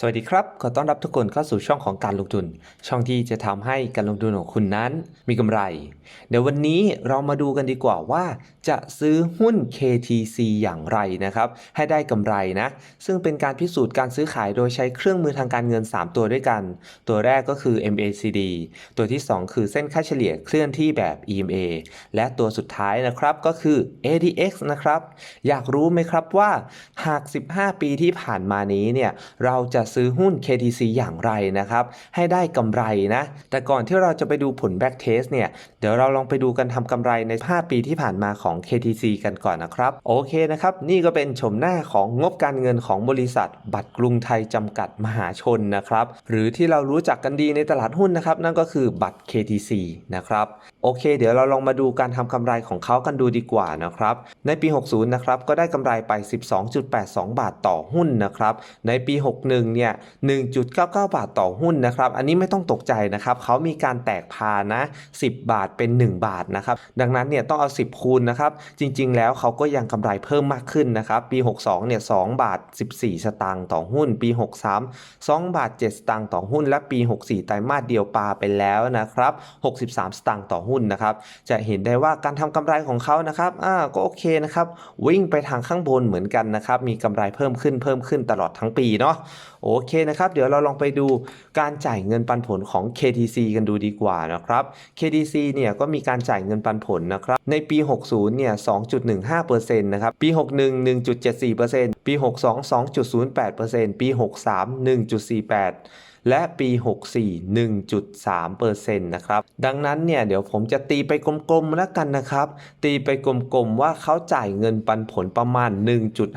สวัสดีครับ ขอต้อนรับทุกคนเข้าสู่ช่องของการลงทุน ช่องที่จะทำให้การลงทุนของคุณนั้นมีกำไร เดี๋ยววันนี้เรามาดูกันดีกว่าว่า จะซื้อหุ้น KTC อย่างไรนะครับ ให้ได้กำไรนะ ซึ่งเป็นการพิสูจน์การซื้อขายโดยใช้เครื่องมือทางการเงิน 3 ตัวด้วยกัน ตัวแรกก็คือ MACD ตัวที่ 2 คือเส้นค่าเฉลี่ยเคลื่อนที่แบบ EMA และตัวสุดท้ายนะครับก็คือ ADX นะครับ อยากรู้ไหมครับว่าหาก 15 ปีที่ผ่านมานี้เนี่ยเราจะซื้อหุ้น KTC อย่างไรนะครับ ให้ได้กำไรนะ แต่ก่อนที่เราจะไปดูผล back test เนี่ย เดี๋ยวเราลองไปดูกันทำกำไรใน 5 ปีที่ผ่านมาของ KTC กันก่อนนะครับ โอเคนะครับ นี่ก็เป็นชมหน้าของงบการเงินของบริษัท บัตรกรุงไทยจำกัดมหาชนนะครับ หรือที่เรารู้จักกันดีในตลาดหุ้นนะครับ นั่นก็คือบัตร KTC นะครับ โอเค เดี๋ยวเราลองมาดูการทำกำไรของเขากันดูดีกว่านะครับ ในปี 60 นะครับ ก็ได้กำไรไป 12.82 บาทต่อหุ้นนะครับ ในปี 61เนี่ย 1.99 บาทต่อหุ้นนะครับ อันนี้ไม่ต้องตกใจนะครับ เขามีการแตกพานะ 10 บาทเป็น 1 บาทนะครับ ดังนั้นเนี่ยต้องเอา 10 คูณนะครับ จริง ๆ แล้วเขาก็ยังกำไรเพิ่มมากขึ้นนะครับ ปี 62 เนี่ย 2 บาท 14 สตางค์ต่อหุ้น ปี 63 2 บาท 7 สตางค์ต่อหุ้น และปี 64 ไตรมาสเดียวปาไปแล้วนะครับ 63 สตางค์ต่อหุ้นนะครับ จะเห็นได้ว่าการทำกำไรของเขานะครับ อ่า ก็โอเคนะครับ วิ่งไปทางข้างบนเหมือนกันนะครับ มีกำไรเพิ่มขึ้นเพิ่มขึ้นตลอดทั้งปีเนาะโอเคนะครับ เดี๋ยวเราลองไปดูการจ่ายเงินปันผลของ KTC กันดูดีกว่านะครับ KTC เนี่ยก็มีการจ่ายเงินปันผลนะครับ ในปี 60 เนี่ย 2.15%นะครับ ปี 61 1.74%ปี 62 2.08%ปี 63 1.48 และปี 64 1.3%นะครับ ดังนั้นเนี่ยเดี๋ยวผมจะตีไปกลมๆแล้วกันนะครับ ตีไปกลมๆว่าเขาจ่ายเงินปันผลประมาณ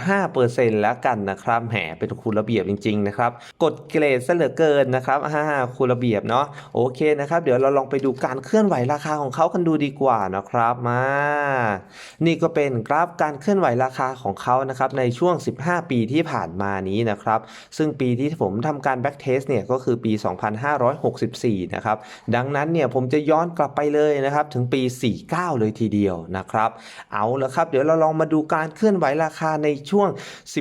1.5%แล้วกันนะครับแหมเป็นคุณระเบียบจริงๆนะครับ กดเกรดซะเหลือเกินนะครับอ่าคุณระเบียบเนาะโอเคนะครับ เดี๋ยวเราลองไปดูการเคลื่อนไหวราคาของเขากันดูดีกว่านะครับมานี่ก็เป็นกราฟการเคลื่อนไหวราคาของเขานะครับในช่วง 15 ปีที่ผ่านมานี้นะครับ ซึ่งปีที่ผมทำการ back test เนี่ยก็คือปี 2564 นะครับ ดังนั้นเนี่ยผมจะย้อนกลับไปเลยนะครับ ถึงปี 49 เลยทีเดียวนะครับ เอาละครับ เดี๋ยวเราลองมาดูการเคลื่อนไหวราคาในช่วง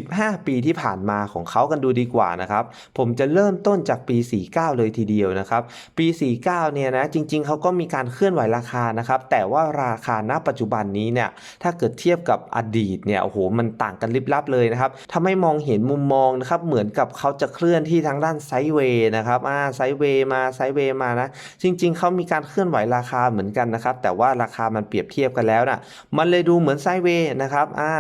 15 ปีที่ผ่านมาของเขากันดูดีกว่านะครับ ผมจะเริ่มต้นจากปี 49 เลยทีเดียวนะครับ ปี 49 เนี่ยนะจริง ๆเขาก็มีการเคลื่อนไหวราคานะครับ แต่ว่าราคาณปัจจุบันนี้เนี่ยถ้าเกิดเทียบกับอดีตเนี่ยโอ้โหมันต่างกันลิบลับเลยนะครับทำให้มองเห็นมุมมองนะครับเหมือนกับเขาจะเคลื่อนที่ทางด้านไซด์เวย์นะครับอ่าไซด์เวย์มาไซด์เวย์มานะ จริง ๆเขามีการเคลื่อนไหวราคาเหมือนกันนะครับ แต่ว่าราคามันเปรียบเทียบกันแล้วนะมันเลยดูเหมือนไซด์เวย์นะครับอ่า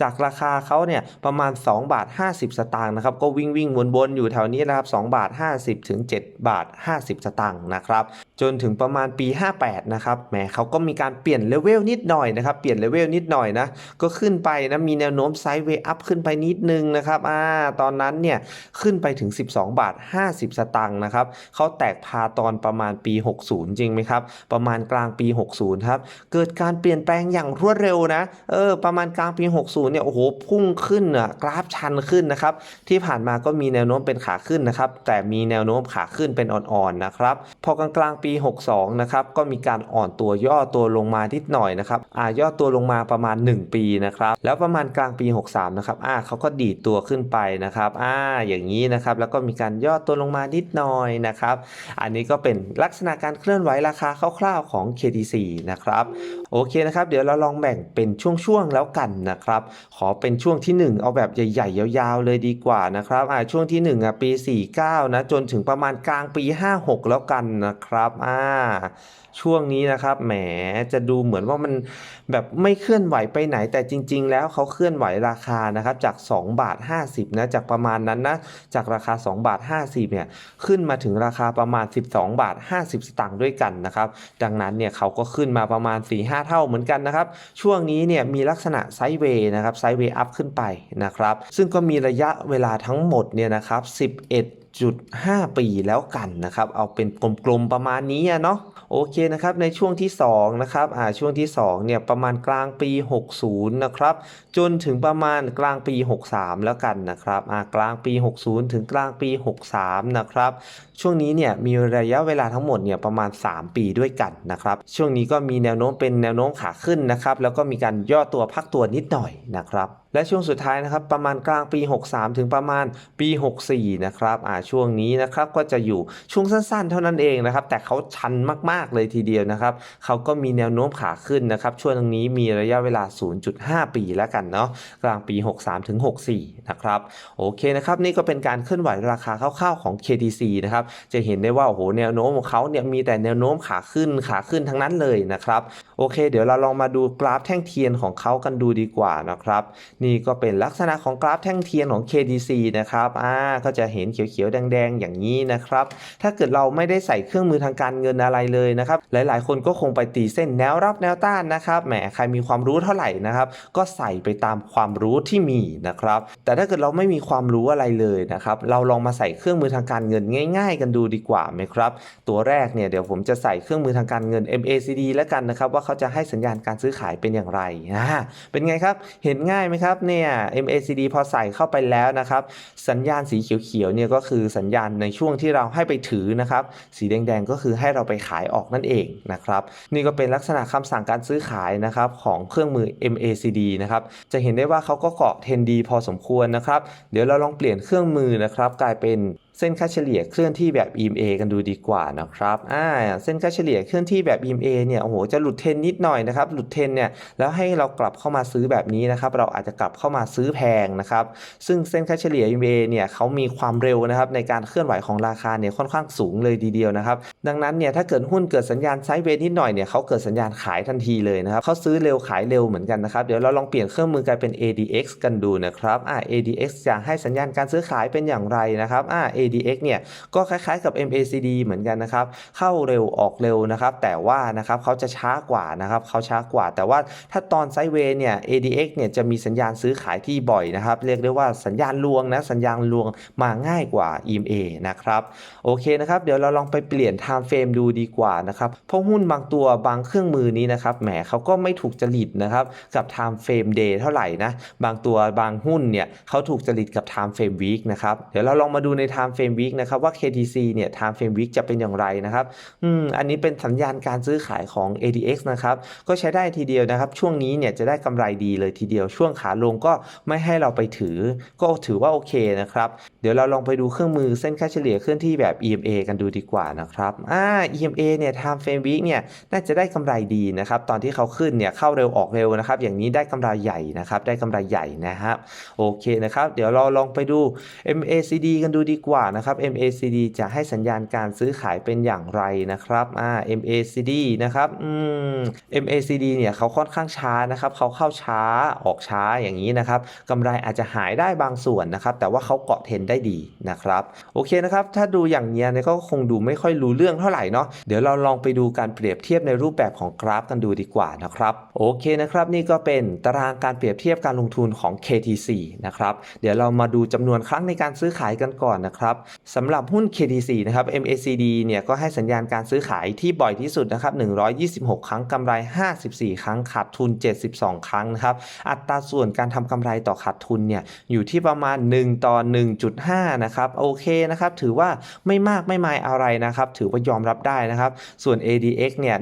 จากราคาเขาเนี่ยประมาณ 2 บาท 50 สตางค์นะครับ ก็วิ่งวิ่งวนๆอยู่แถวนี้นะครับ2บาท 50 ถึง 7 บาท 50 สตางค์นะครับ จนถึงประมาณปี 58 นะครับแหมเขาก็มีการเปลี่ยนเลเวลนิดหน่อยนะครับ เปลี่ยนเลเวลนิดหน่อยนะ ก็ขึ้นไปนะมีแนวโน้มไซด์เวย์อัพขึ้นไปนิดนึงนะครับอ่าตอนนั้นเนี่ยขึ้นไปถึง 12 บาท 50สตางค์นะครับเขาแตกพาตอนประมาณปี 60 จริงไหมครับ ประมาณกลางปี 60 ครับ เกิดการเปลี่ยนแปลงอย่างรวดเร็วนะ เออ ประมาณกลางปี 60 เนี่ย โอ้โห พุ่งขึ้นอะกราฟชันขึ้นนะครับ ที่ผ่านมาก็มีแนวโน้มเป็นขาขึ้นนะครับ แต่มีแนวโน้มขาขึ้นเป็นอ่อนๆ นะครับ พอกลางกลางปี 62 นะครับ ก็มีการอ่อนตัวย่อตัวลงมานิดหน่อยนะครับ อ่า ย่อตัวลงมาประมาณ 1 ปีนะครับ แล้วประมาณกลางปี 63 นะครับ อ่าเขาก็ดีดตัวขึ้นไปนะครับ อ่า อย่างนี้นะครับ แล้วก็มีการย่อตัวลงมานิดหน่อยนะครับ อันนี้ก็เป็นลักษณะการเคลื่อนไหวราคาคร่าวๆของ KTC นะครับ โอเคนะครับ เดี๋ยวเราลองแบ่งเป็นช่วงๆแล้วกันนะครับ ขอเป็นช่วงที่ 1 เอาแบบใหญ่ๆ ยาวๆ เลยดีกว่านะครับอ่าช่วงที่1อะปี 49 นะ จนถึงประมาณกลางปี 56 แล้วกันนะครับอ่า ช่วงนี้นะครับ แหมจะดูเหมือนว่ามันแบบไม่เคลื่อนไหวไปไหน แต่จริง ๆ แล้วเขาเคลื่อนไหวราคานะครับ จาก 2 บาท 50 นะ จากประมาณนั้นนะ จากราคา 2 บาท 50 เนี่ย ขึ้นมาถึงราคาประมาณ 12 บาท 50 สตางค์ด้วยกันนะครับ ดังนั้นเนี่ยเขาก็ขึ้นมาประมาณ 4-5 เท่าเหมือนกันนะครับ ช่วงนี้เนี่ยมีลักษณะไซด์เวย์นะครับ ไซด์เวย์อัพขึ้นไปนะครับ ซึ่งก็มีระยะเวลาทั้งหมดเนี่ยนะครับ 11จุด5ปีแล้วกันนะครับ เอาเป็นกลมๆประมาณนี้เนาะ โอเคนะครับในช่วงที่2นะครับอ่าช่วงที่2เนี่ยประมาณกลางปี 60 นะครับ จนถึงประมาณกลางปี 63 แล้วกันนะครับอ่ากลางปี 60 ถึงกลางปี 63 นะครับ ช่วงนี้เนี่ยมีระยะเวลาทั้งหมดเนี่ยประมาณ 3 ปีด้วยกันนะครับ ช่วงนี้ก็มีแนวโน้มเป็นแนวโน้มขาขึ้นนะครับ แล้วก็มีการย่อตัวพักตัวนิดหน่อยนะครับและช่วงสุดท้ายนะครับประมาณกลางปี 63 ถึงประมาณปี 64 นะครับอ่าช่วงนี้นะครับก็จะอยู่ช่วงสั้นๆ เท่านั้นเองนะครับ แต่เขาชันมากๆเลยทีเดียวนะครับเขาก็มีแนวโน้มขาขึ้นนะครับ ช่วงนี้มีระยะเวลา 0.5 ปีแล้วกันเนาะกลางปี 63 ถึง 64 นะครับโอเคนะครับนี่ก็เป็นการเคลื่อนไหวราคาคร่าวๆของ KTC นะครับจะเห็นได้ว่าโอ้โหแนวโน้มของเขาเนี่ยมีแต่แนวโน้มขาขึ้นขาขึ้นทั้งนั้นเลยนะครับโอเค เดี๋ยวเราลองมาดูกราฟแท่งเทียนของเขากันดูดีกว่านะครับนี่ี่ก็เป็นลักษณะของกราฟแท่งเทียนของ KDC นะครับอ่าก็จะเห็นเขียวๆ แดงๆ อย่างนี้นะครับ ถ้าเกิดเราไม่ได้ใส่เครื่องมือทางการเงินอะไรเลยนะครับ หลายๆ คนก็คงไปตีเส้นแนวรับแนวต้านนะครับแหมใครมีความรู้เท่าไหร่นะครับ ก็ใส่ไปตามความรู้ที่มีนะครับ แต่ถ้าเกิดเราไม่มีความรู้อะไรเลยนะครับ เราลองมาใส่เครื่องมือทางการเงินง่าย ๆ กันดูดีกว่าไหมครับ ตัวแรกเนี่ยเดี๋ยวผมจะใส่เครื่องมือทางการเงิน MACD แล้วกันนะครับ ว่าเขาจะให้สัญญาณการซื้อขายเป็นอย่างไรอ่าเป็นไงครับ เห็นง่ายไหมครับับเนี่ย MACD พอใส่เข้าไปแล้วนะครับ สัญญาณสีเขียวๆเนี่ยก็คือสัญญาณในช่วงที่เราให้ไปถือนะครับ สีแดงๆก็คือให้เราไปขายออกนั่นเองนะครับ นี่ก็เป็นลักษณะคำสั่งการซื้อขายนะครับของเครื่องมือ MACD นะครับ จะเห็นได้ว่าเขาก็เกาะเทนดีพอสมควรนะครับ เดี๋ยวเราลองเปลี่ยนเครื่องมือนะครับ กลายเป็น เส้นค่าเฉลี่ยเคลื่อนที่แบบ EMA กันดูดีกว่านะครับ อ่า เส้นค่าเฉลี่ยเคลื่อนที่แบบ EMA เนี่ย โอ้โห จะหลุดเทรนนิดหน่อยนะครับ หลุดเทรนเนี่ย แล้วให้เรากลับเข้ามาซื้อแบบนี้นะครับ เราอาจจะกลับเข้ามาซื้อแพงนะครับ ซึ่งเส้นค่าเฉลี่ย EMA เนี่ยเขามีความเร็วนะครับในการเคลื่อนไหวของราคาเนี่ยค่อนข้างสูงเลยทีเดียวนะครับ ดังนั้นเนี่ย ถ้าเกิดหุ้นเกิดสัญญาณไซด์เวย์นิดหน่อยเนี่ยเขาเกิดสัญญาณขายทันทีเลยนะครับเขาซื้อเร็วขายเร็วเหมือนกันนะครับ เดี๋ยวเราลองเปลี่ยนเครื่องมือกลายเป็น ADX กันดูนะครับ อ่า ADX จะให้สัญญาณการซื้อขายเป็นอย่างไรนะครับ อ่า ADX เนี่ยก็คล้ายๆกับ MACD เหมือนกันนะครับเข้าเร็วออกเร็วนะครับแต่ว่านะครับเขาจะช้ากว่านะครับเขาช้ากว่า แต่ว่าถ้าตอนไซเวย์เนี่ย ADX เนี่ยจะมีสัญญาณซื้อขายที่บ่อยนะครับเรียกได้ว่าสัญญาณลวงนะสัญญาณลวงมาง่ายกว่า EMA นะครับโอเคนะครับเดี๋ยวเราลองไปเปลี่ยน time frame ดูดีกว่านะครับเพราะหุ้นบางตัวบางเครื่องมือนี้นะครับแหมเขาก็ไม่ถูกจริตนะครับกับ time frame day เท่าไหร่นะบางตัวบางหุ้นเนี่ยเขาถูกจริตกับ time frame week นะครับเดี๋ยวเราลองมาดูใน time frame week นะครับว่า KTC เนี่ย time frame week จะเป็นอย่างไรนะครับอืมอันนี้เป็นสัญญาณการซื้อขายของ ADX นะครับก็ใช้ได้ทีเดียวนะครับ ช่วงนี้เนี่ยจะได้กำไรดีเลยทีเดียว ช่วงขาลงก็ไม่ให้เราไปถือ ก็ถือว่าโอเคนะครับเดี๋ยวเราลองไปดูเครื่องมือเส้นค่าเฉลี่ยเคลื่อนที่แบบ EMA กันดูดีกว่านะครับอ่า EMA เนี่ย time frame week เนี่ยน่าจะได้กำไรดีนะครับตอนที่เขาขึ้นเนี่ยเข้าเร็วออกเร็วนะครับอย่างนี้ได้กำไรใหญ่นะครับได้กำไรใหญ่นะครับโอเคนะครับเดี๋ยวเราลองไปดู MACD กันดูดีกว่านะครับ MACD จะให้สัญญาณการซื้อขายเป็นอย่างไรนะครับอ่า MACD นะครับอืม MACD เนี่ยเขาค่อนข้างช้านะครับเขาเข้าช้าออกช้าอย่างนี้นะครับกำไรอาจจะหายได้บางส่วนนะครับ แต่ว่าเขาเกาะเทนได้ดีนะครับ โอเคนะครับ ถ้าดูอย่างเนี้ยเนี่ยก็คงดูไม่ค่อยรู้เรื่องเท่าไหร่เนาะเดี๋ยวเราลองไปดูการเปรียบเทียบในรูปแบบของกราฟกันดูดีกว่านะครับ โอเคนะครับ นี่ก็เป็นตารางการเปรียบเทียบการลงทุนของ KTC นะครับ เดี๋ยวเรามาดูจำนวนครั้งในการซื้อขายกันก่อนนะครับสำหรับหุ้น KTC นะครับ MACD เนี่ยก็ให้สัญญาณการซื้อขายที่บ่อยที่สุดนะครับ126 ครั้งกำไร 54 ครั้งขาดทุน 72 ครั้งนะครับอัตราส่วนการทำกำไรต่อขาดทุนเนี่ยอยู่ที่ประมาณ 1 ต่อ 1.5 นะครับโอเคนะครับถือว่าไม่มากไม่มายอะไรนะครับถือว่ายอมรับได้นะครับส่วน ADX เนี่ย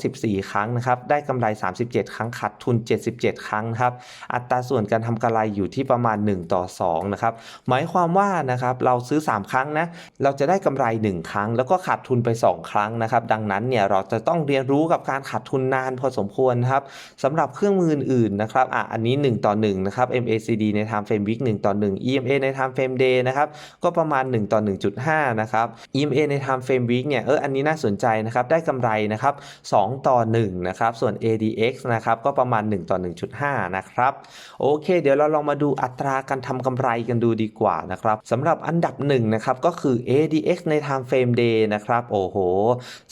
114 ครั้งนะครับได้กำไร 37 ครั้งขาดทุน 77 ครั้งนะครับอัตราส่วนการทำกำไรอยู่ที่ประมาณ 1 ต่อ 2 นะครับหมายความว่านะครับเราซื้อ3 ครั้งนะ เราจะได้กำไร 1 ครั้ง แล้วก็ขาดทุนไป 2 ครั้งนะครับ ดังนั้นเนี่ยเราจะต้องเรียนรู้กับการขาดทุนนานพอสมควรครับสำหรับเครื่องมืออื่นๆนะครับอะอันนี้ 1 ต่อ1นะครับ MACD ใน time frame week 1ต่อ1 EMA ใน time frame day นะครับก็ประมาณ 1 ต่อ 1.5 นะครับ EMA ใน time frame week เนี่ยเอออันนี้น่าสนใจนะครับได้กำไรนะครับ2ต่อ1นะครับส่วน ADX นะครับก็ประมาณ 1 ต่อ 1.5 นะครับโอเค เดี๋ยวเราลองมาดูอัตราการทำกำไรกันดูดีกว่านะครับสำหรับอันดับหนึ่งนะครับก็คือ ADX ใน time frame day นะครับโอ้โห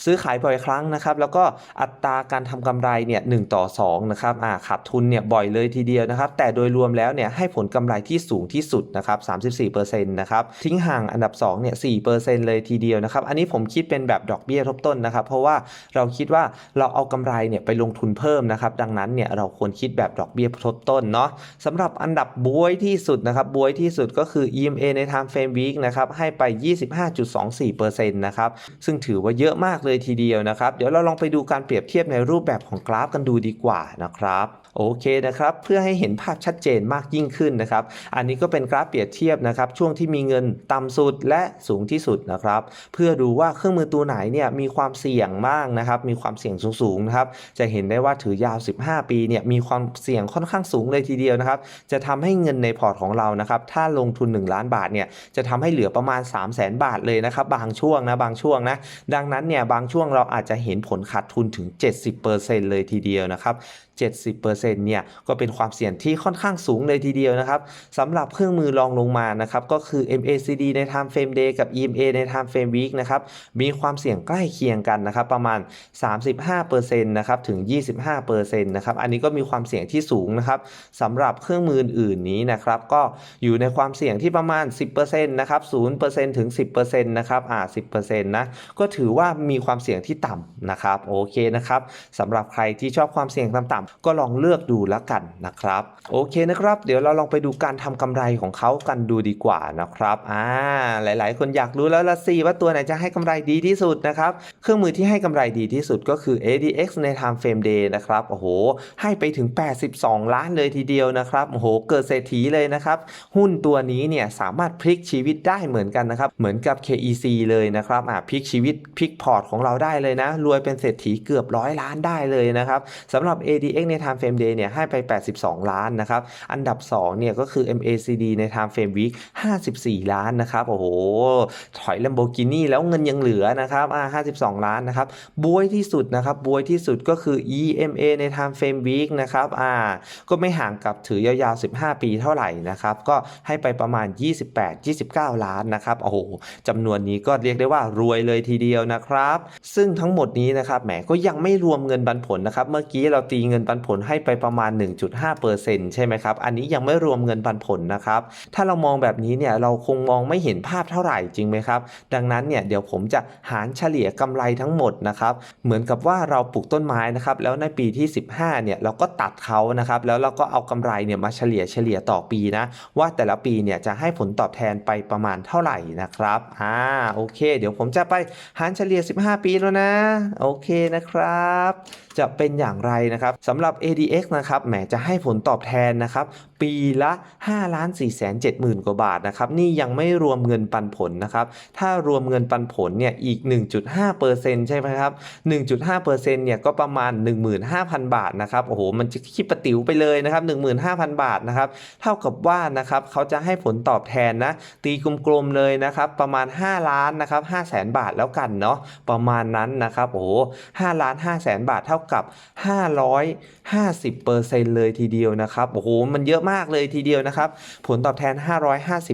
ซื้อขายบ่อยครั้งนะครับ แล้วก็อัตราการทำกำไรเนี่ย1ต่อ2นะครับอ่าขาดทุนเนี่ยบ่อยเลยทีเดียวนะครับ แต่โดยรวมแล้วเนี่ยให้ผลกำไรที่สูงที่สุดนะครับ34%นะครับทิ้งห่างอันดับ2เนี่ย4%เลยทีเดียวนะครับ อันนี้ผมคิดเป็นแบบดอกเบี้ยทบต้นนะครับ เพราะว่าเราคิดว่าเราเอากำไรเนี่ยไปลงทุนเพิ่มนะครับ ดังนั้นเนี่ยเราควรคิดแบบดอกเบี้ยทบต้นเนาะสำหรับอันดับบวยที่สุดนะครับบวยที่สุดก็คือ EMA ใน time frame week นะครับให้ไป 25.24%นะครับซึ่งถือว่าเยอะมากเลยทีเดียวนะครับ เดี๋ยวเราลองไปดูการเปรียบเทียบในรูปแบบของกราฟกันดูดีกว่านะครับ โอเคนะครับเพื่อให้เห็นภาพชัดเจนมากยิ่งขึ้นนะครับอันนี้ก็เป็นกราฟเปรียบเทียบนะครับช่วงที่มีเงินต่ำสุดและสูงที่สุดนะครับเพื่อดูว่าเครื่องมือตัวไหนเนี่ยมีความเสี่ยงบ้างนะครับมีความเสี่ยงสูงๆนะครับจะเห็นได้ว่าถือยาว 15 ปีเนี่ยมีความเสี่ยงค่อนข้างสูงเลยทีเดียวนะครับจะทำให้เงินในพอร์ตของเรานะครับถ้าลงทุน 1 ล้านบาทเนี่ยจะทำให้เหลือประมาณ 3 0 0แสนบาทเลยนะครับบางช่วงนะบางช่วงนะดังนั้นเนี่ยบางช่วงเราอาจจะเห็นผลขาดทุนถึง 70%เลยทีเดียวนะครับ70%เนี่ยก็เป็นความเสี่ยงที่ค่อนข้างสูงเลยทีเดียวนะครับสำหรับเครื่องมือรองลงมานะครับก็คือ MACD ใน Time Frame Day กับ EMA ใน Time Frame Week นะครับมีความเสี่ยงใกล้เคียงกันนะครับประมาณ 35%นะครับถึง 25%นะครับอันนี้ก็มีความเสี่ยงที่สูงนะครับสำหรับเครื่องมืออื่นนี้นะครับก็อยู่ในความเสี่ยงที่ประมาณ 10%นะครับ0%ถึง 10%นะครับอ่า10%นะก็ถือว่ามีความเสี่ยงที่ต่ำนะครับโอเคนะครับสำหรับใครที่ชอบความเสี่ยงต่ำๆก็ลองเลือกือกดูแล้วกันนะครับ โอเคนะครับ เดี๋ยวเราลองไปดูการทำกำไรของเขากันดูดีกว่านะครับอ่าหลาย ๆ คนอยากรู้แล้วละสิว่าตัวไหนจะให้กำไรดีที่สุดนะครับเครื่องมือที่ให้กำไรดีที่สุดก็คือ ADX ใน Time Frame Day นะครับโอ้โหให้ไปถึง 82 ล้านเลยทีเดียวนะครับโอ้โหเกิดเศรษฐีเลยนะครับ หุ้นตัวนี้เนี่ยสามารถพลิกชีวิตได้เหมือนกันนะครับ เหมือนกับ KEC เลยนะครับอ่าพลิกชีวิตพลิกพอร์ตของเราได้เลยนะ รวยเป็นเศรษฐีเกือบร้อยล้านได้เลยนะครับสำหรับ ADX ใน Time Frame Day เนี่ยให้ไป 82 ล้านนะครับ อันดับ2เนี่ยก็คือ MACD ใน Time Frame Week 54 ล้านนะครับ โอ้โห ถอย Lamborghini แล้วเงินยังเหลือนะครับอ่า52 ล้านนะครับ บวยที่สุดนะครับ บวยที่สุดก็คือ EMA ใน Time Frame Week นะครับอ่าก็ไม่ห่างกับถือยาวๆ 15 ปีเท่าไหร่นะครับ ก็ให้ไปประมาณ 28-29 ล้านนะครับ โอ้โหจำนวนนี้ก็เรียกได้ว่ารวยเลยทีเดียวนะครับ ซึ่งทั้งหมดนี้นะครับ แหม ก็ยังไม่รวมเงินปันผลนะครับ เมื่อกี้เราตีเงินปันผลให้ไปประมาณ 1.5%ใช่ไหมครับ อันนี้ยังไม่รวมเงินปันผลนะครับ ถ้าเรามองแบบนี้เนี่ยเราคงมองไม่เห็นภาพเท่าไหร่จริงไหมครับ ดังนั้นเนี่ยเดี๋ยวผมจะหารเฉลี่ยกำไรทั้งหมดนะครับ เหมือนกับว่าเราปลูกต้นไม้นะครับ แล้วในปีที่ 15เนี่ยเราก็ตัดเขานะครับ แล้วเราก็เอากำไรเนี่ยมาเฉลี่ยเฉลี่ยต่อปีนะว่าแต่ละปีเนี่ยจะให้ผลตอบแทนไปประมาณเท่าไหร่นะครับ อ่า โอเค เดี๋ยวผมจะไปหารเฉลี่ย 15 ปีแล้วนะ โอเคนะครับ จะเป็นอย่างไรนะครับสำหรับ ADS X นะครับแหมจะให้ผลตอบแทนนะครับปีละ5ล้าน4 7 0 0 0 กว่าบาทนะครับนี่ยังไม่รวมเงินปันผลนะครับถ้ารวมเงินปันผลเนี่ยอีก 1.5%ใช่ไหมครับ1.5%เนี่ยก็ประมาณ 15,000 บาทนะครับโอ้โหมันจะคิดประติ๋วไปเลยนะครับ15,000 บาทนะครับเท่ากับว่านะครับเขาจะให้ผลตอบแทนนะตีกลมๆเลยนะครับประมาณ 5 ล้านนะครับ5 0 0แสนบาทแล้วกันเนาะประมาณนั้นนะครับโอ้โห5ล้าน5แสนบาทเท่ากับ 550 10%เลยทีเดียวนะครับโอ้โหมันเยอะมากเลยทีเดียวนะครับ ผลตอบแทน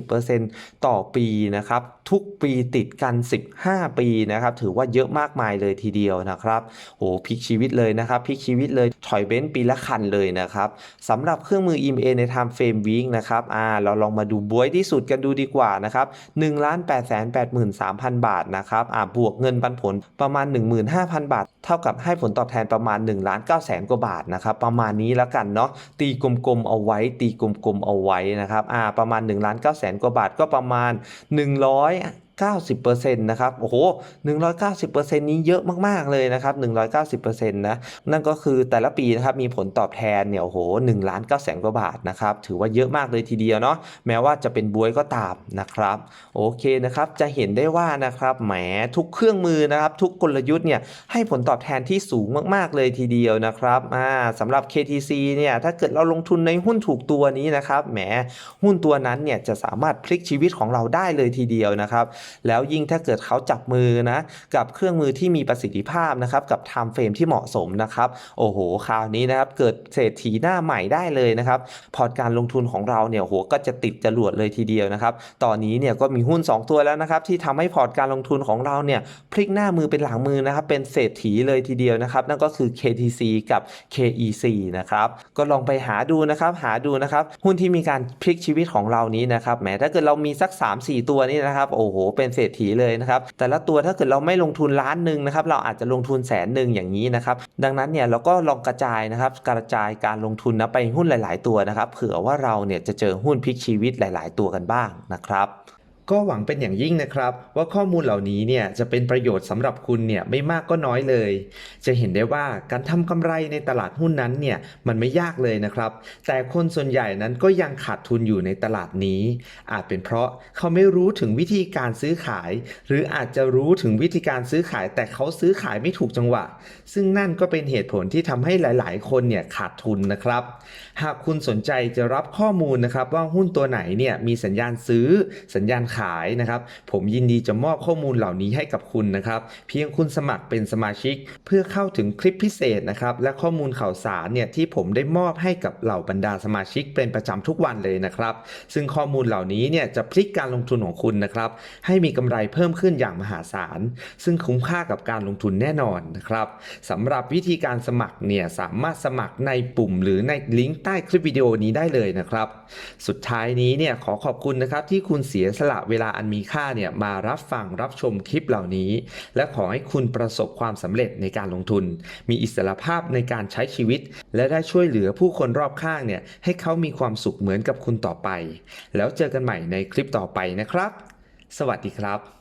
550%ต่อปีนะครับ ทุกปีติดกัน 15 ปีนะครับ ถือว่าเยอะมากมายเลยทีเดียวนะครับโอ้พลิกชีวิตเลยนะครับพลิกชีวิตเลยถอยเบนซ์ปีละคันเลยนะครับสำหรับเครื่องมือ EMA ใน Time Frame Week นะครับอ่าเราลองมาดูบวยที่สุดกันดูดีกว่านะครับ1 8 8 3 0 0 0 บาทนะครับอ่าบวกเงินปันผลประมาณ 15,000 บาท เท่ากับให้ผลตอบแทนประมาณ1ล้าน9แสนกว่าบาทนะครับประมาณนี้แล้วกันเนาะตีกลมๆเอาไว้ ตีกลมๆเอาไว้นะครับอ่าประมาณ1ล้าน9แสนกว่าบาทก็ประมาณ 100 Olha, 90%นะครับโอ้โห 190%นี้เยอะมากๆเลยนะครับ 190%นะ นั่นก็คือแต่ละปีนะครับมีผลตอบแทนเนี่ยโอ้โห1ล้าน9แสนกว่าบาทนะครับ ถือว่าเยอะมากเลยทีเดียวเนาะ แม้ว่าจะเป็นบวยก็ตามนะครับ โอเคนะครับ จะเห็นได้ว่านะครับ แหมทุกเครื่องมือนะครับ ทุกกลยุทธ์เนี่ยให้ผลตอบแทนที่สูงมากๆเลยทีเดียวนะครับอ่าสำหรับ KTC เนี่ย ถ้าเกิดเราลงทุนในหุ้นถูกตัวนี้นะครับ แหม หุ้นตัวนั้นเนี่ยจะสามารถพลิกชีวิตของเราได้เลยทีเดียวนะครับแล้วยิ่งถ้าเกิดเขาจับมือนะกับเครื่องมือที่มีประสิทธิภาพนะครับกับ time frame ที่เหมาะสมนะครับโอ้โหคราวนี้นะครับเกิดเศรษฐีหน้าใหม่ได้เลยนะครับพอร์ตการลงทุนของเราเนี่ยโหก็จะติดจรวดเลยทีเดียวนะครับตอนนี้เนี่ยก็มีหุ้น 2 ตัวแล้วนะครับที่ทำให้พอร์ตการลงทุนของเราเนี่ยพลิกหน้ามือเป็นหลังมือนะครับเป็นเศรษฐีเลยทีเดียวนะครับนั่นก็คือ KTC กับ KEC นะครับก็ลองไปหาดูนะครับหาดูนะครับหุ้นที่มีการพลิกชีวิตของเรานี้นะครับแหมถ้าเกิดเรามีสัก 3-4 ตัวนี่นะครับโอ้โหเป็นเศรษฐีเลยนะครับ แต่ละตัวถ้าเกิดเราไม่ลงทุนล้านหนึ่งนะครับ เราอาจจะลงทุนแสนหนึ่งอย่างนี้นะครับ ดังนั้นเนี่ยเราก็ลองกระจายนะครับ กระจายการลงทุนนะไปหุ้นหลาย ๆ ตัวนะครับ เผื่อว่าเราเนี่ยจะเจอหุ้นพลิกชีวิตหลาย ๆ ตัวกันบ้างนะครับ ก็หวังเป็นอย่างยิ่งนะครับ ว่าข้อมูลเหล่านี้เนี่ยจะเป็นประโยชน์สำหรับคุณเนี่ยไม่มากก็น้อยเลย จะเห็นได้ว่าการทำกำไรในตลาดหุ้นนั้นเนี่ยมันไม่ยากเลยนะครับ แต่คนส่วนใหญ่นั้นก็ยังขาดทุนอยู่ในตลาดนี้ อาจเป็นเพราะเขาไม่รู้ถึงวิธีการซื้อขาย หรืออาจจะรู้ถึงวิธีการซื้อขาย แต่เขาซื้อขายไม่ถูกจังหวะ ซึ่งนั่นก็เป็นเหตุผลที่ทำให้หลาย ๆ คนเนี่ยขาดทุนนะครับ หากคุณสนใจจะรับข้อมูลนะครับว่าหุ้นตัวไหนเนี่ยมีสัญญาณซื้อสัญญาณขายนะครับ ผมยินดีจะมอบข้อมูลเหล่านี้ให้กับคุณนะครับ เพียงคุณสมัครเป็นสมาชิก เพื่อเข้าถึงคลิปพิเศษนะครับ และข้อมูลข่าวสารเนี่ยที่ผมได้มอบให้กับเหล่าบรรดาสมาชิกเป็นประจำทุกวันเลยนะครับ ซึ่งข้อมูลเหล่านี้เนี่ยจะพลิกการลงทุนของคุณนะครับ ให้มีกำไรเพิ่มขึ้นอย่างมหาศาล ซึ่งคุ้มค่ากับการลงทุนแน่นอนนะครับสำหรับวิธีการสมัครเนี่ยสามารถสมัครในปุ่ม หรือในลิงก์ใต้คลิปวิดีโอนี้ได้เลยนะครับ สุดท้ายนี้เนี่ยขอขอบคุณนะครับที่คุณเสียสละเวลาอันมีค่าเนี่ยมารับฟังรับชมคลิปเหล่านี้ และขอให้คุณประสบความสำเร็จในการลงทุน มีอิสรภาพในการใช้ชีวิต และได้ช่วยเหลือผู้คนรอบข้างเนี่ยให้เขามีความสุขเหมือนกับคุณต่อไป แล้วเจอกันใหม่ในคลิปต่อไปนะครับ สวัสดีครับ